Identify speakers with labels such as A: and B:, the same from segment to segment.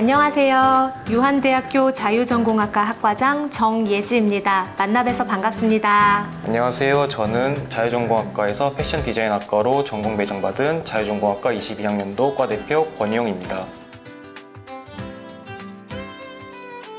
A: 안녕하세요. 유한대학교 자유전공학과 학과장 정예지입니다. 만나뵈서 반갑습니다.
B: 안녕하세요. 저는 자유전공학과에서 패션 디자인학과로 전공 배정받은 자유전공학과 22학년도 과대표 권희용입니다.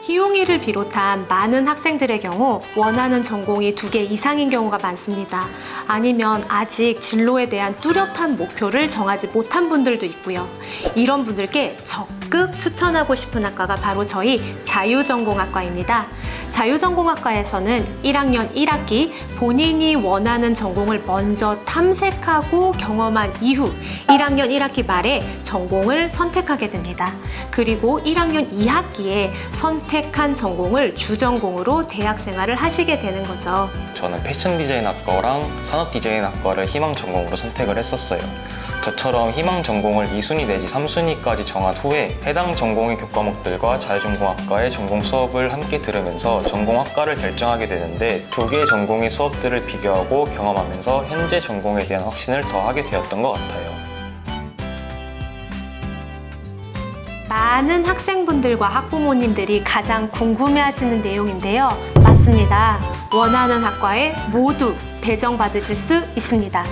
A: 희용이를 비롯한 많은 학생들의 경우 원하는 전공이 두 개 이상인 경우가 많습니다. 아니면 아직 진로에 대한 뚜렷한 목표를 정하지 못한 분들도 있고요. 이런 분들께 적극 추천하고 싶은 학과가 바로 저희 자유전공학과입니다. 자유전공학과에서는 1학년 1학기 본인이 원하는 전공을 먼저 탐색하고 경험한 이후 1학년 1학기 말에 전공을 선택하게 됩니다. 그리고 1학년 2학기에 선택한 전공을 주전공으로 대학 생활을 하시게 되는 거죠.
B: 저는 패션 디자인 학과랑 산업 디자인 학과를 희망 전공으로 선택을 했었어요. 저처럼 희망 전공을 2순위 내지 3순위까지 정한 후에 해당 전공의 교과목들과 자유전공학과의 전공 수업을 함께 들으면서 전공 학과를 결정하게 되는데 두 개의 전공의 수업들을 비교하고 경험하면서 현재 전공에 대한 확신을 더하게 되었던 것 같아요.
A: 많은 학생분들과 학부모님들이 가장 궁금해하시는 내용인데요. 맞습니다. 원하는 학과에 모두 배정받으실 수 있습니다.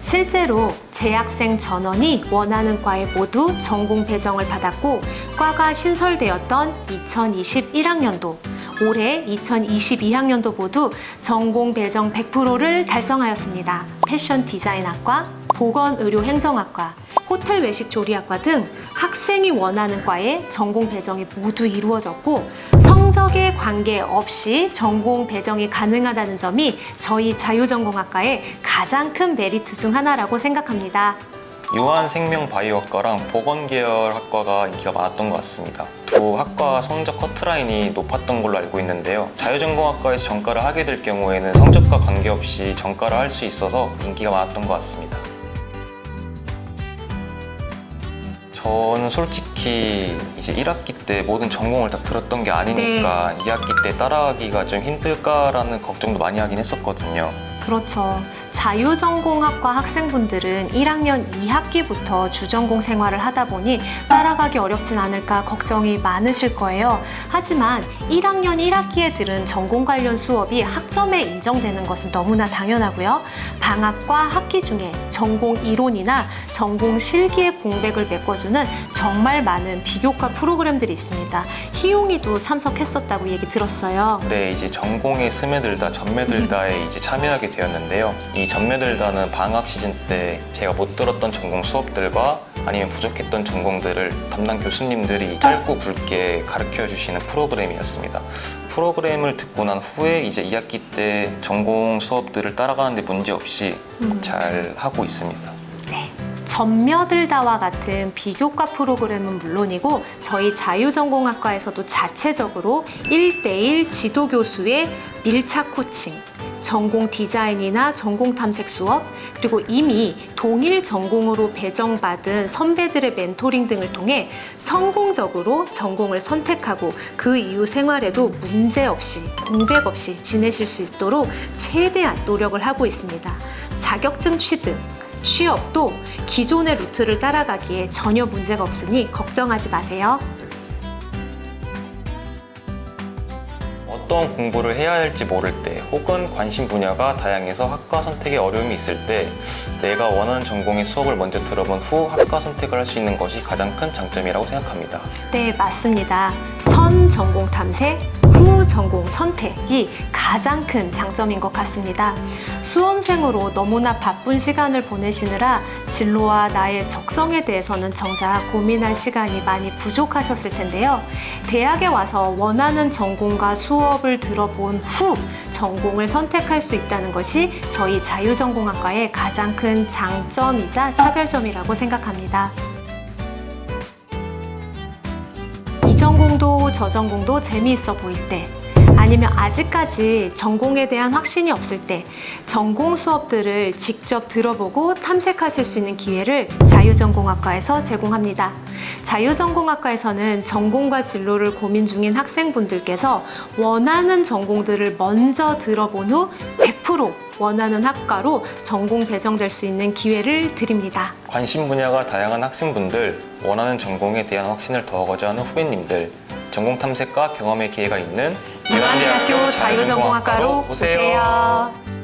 A: 실제로 재학생 전원이 원하는 과에 모두 전공 배정을 받았고 과가 신설되었던 2021학년도 올해 2022학년도 모두 전공 배정 100%를 달성하였습니다. 패션 디자인학과, 보건의료행정학과, 호텔 외식 조리학과 등 학생이 원하는 과에 전공 배정이 모두 이루어졌고 성적에 관계없이 전공 배정이 가능하다는 점이 저희 자유전공학과의 가장 큰 메리트 중 하나라고 생각합니다.
B: 유한생명바이오학과랑 보건계열 학과가 인기가 많았던 것 같습니다. 두 학과 성적 커트라인이 높았던 걸로 알고 있는데요. 자유전공학과에서 전과를 하게 될 경우에는 성적과 관계없이 전과를 할 수 있어서 인기가 많았던 것 같습니다. 저는 솔직히 이제 1학기 때 모든 전공을 다 들었던 게 아니니까 2학기 때 따라하기가 좀 힘들까라는 걱정도 많이 하긴 했었거든요.
A: 그렇죠. 자유전공학과 학생분들은 1학년 2학기부터 주전공 생활을 하다 보니 따라가기 어렵진 않을까 걱정이 많으실 거예요. 하지만 1학년 1학기에 들은 전공 관련 수업이 학점에 인정되는 것은 너무나 당연하고요. 방학과 학기 중에 전공 이론이나 전공 실기의 공백을 메꿔주는 정말 많은 비교과 프로그램들이 있습니다. 희용이도 참석했었다고 얘기 들었어요.
B: 네, 이제 전공에 스며들다, 전매들다에 이제 참여하게 되었는데요. 이 전매들다는 방학 시즌 때 제가 못 들었던 전공 수업들과 아니면 부족했던 전공들을 담당 교수님들이 짧고 굵게 가르쳐 주시는 프로그램이었습니다. 프로그램을 듣고 난 후에 이제 2학기 때 전공 수업들을 따라가는데 문제 없이
A: 음.
B: 잘 하고 있습니다.
A: 네. 전며들다와 같은 비교과 프로그램은 물론이고 저희 자유전공학과에서도 자체적으로 1대1 지도교수의 밀착 코칭, 전공 디자인이나 전공 탐색 수업, 그리고 이미 동일 전공으로 배정받은 선배들의 멘토링 등을 통해 성공적으로 전공을 선택하고 그 이후 생활에도 문제 없이 공백 없이 지내실 수 있도록 최대한 노력을 하고 있습니다. 자격증 취득, 취업도 기존의 루트를 따라가기에 전혀 문제가 없으니 걱정하지 마세요.
B: 어떤 공부를 해야 할지 모를 때 혹은 관심 분야가 다양해서 학과 선택에 어려움이 있을 때 내가 원하는 전공의 수업을 먼저 들어본 후 학과 선택을 할 수 있는 것이 가장 큰 장점이라고 생각합니다.
A: 네, 맞습니다. 선 전공 탐색, 후 전공 선택이 가장 큰 장점인 것 같습니다. 수험생으로 너무나 바쁜 시간을 보내시느라 진로와 나의 적성에 대해서는 정작 고민할 시간이 많이 부족하셨을 텐데요. 대학에 와서 원하는 전공과 수업을 들어본 후 전공을 선택할 수 있다는 것이 저희 자유전공학과의 가장 큰 장점이자 차별점이라고 생각합니다. 저 전공도 재미있어 보일 때 아니면 아직까지 전공에 대한 확신이 없을 때 전공 수업들을 직접 들어보고 탐색하실 수 있는 기회를 자유전공학과에서 제공합니다. 자유전공학과에서는 전공과 진로를 고민 중인 학생분들께서 원하는 전공들을 먼저 들어본 후 100% 원하는 학과로 전공 배정될 수 있는 기회를 드립니다.
B: 관심 분야가 다양한 학생분들, 원하는 전공에 대한 확신을 더하고자 하는 후배님들, 전공 탐색과 경험의 기회가 있는
A: 대한대학교 자유전공학과로 오세요.